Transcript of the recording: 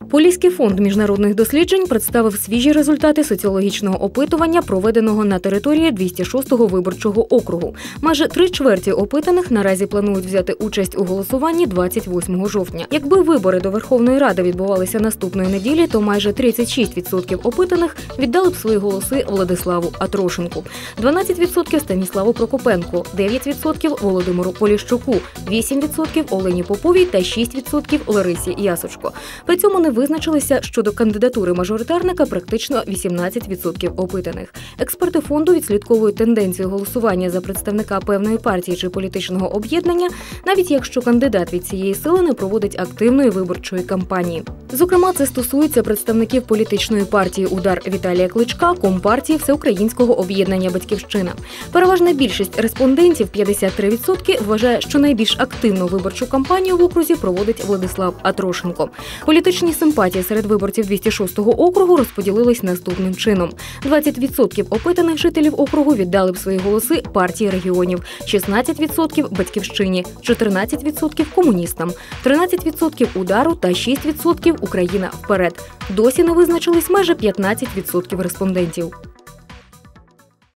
Поліський фонд міжнародних досліджень представив свіжі результати соціологічного опитування, проведеного на території 206-го виборчого округу. Майже три чверті опитаних наразі планують взяти участь у голосуванні 28 жовтня. Якби вибори до Верховної Ради відбувалися наступної неділі, то майже 36% опитаних віддали б свої голоси Владиславу Атрошенку, 12% Станіславу Прокопенку, 9% Володимиру Поліщуку, 8% Олені Поповій та 6% Ларисі Ясочко. При цьому не визначилися щодо кандидатури мажоритарника практично 18% опитаних. Експерти фонду відслідковують тенденцію голосування за представника певної партії чи політичного об'єднання, навіть якщо кандидат від цієї сили не проводить активної виборчої кампанії. Зокрема, це стосується представників політичної партії Удар Віталія Кличка, компартії Всеукраїнського об'єднання Батьківщина. Переважна більшість респондентів 53% вважає, що найбільш активну виборчу кампанію в окрузі проводить Владислав Атрошенко. Політичні симпатії серед виборців 206-го округу розподілились наступним чином: 20% опитаних жителів округу віддали б свої голоси партії регіонів, 16% батьківщині, 14% комуністам, 13% удару та 6% Україна вперед. Досі не визначились майже 15% респондентів.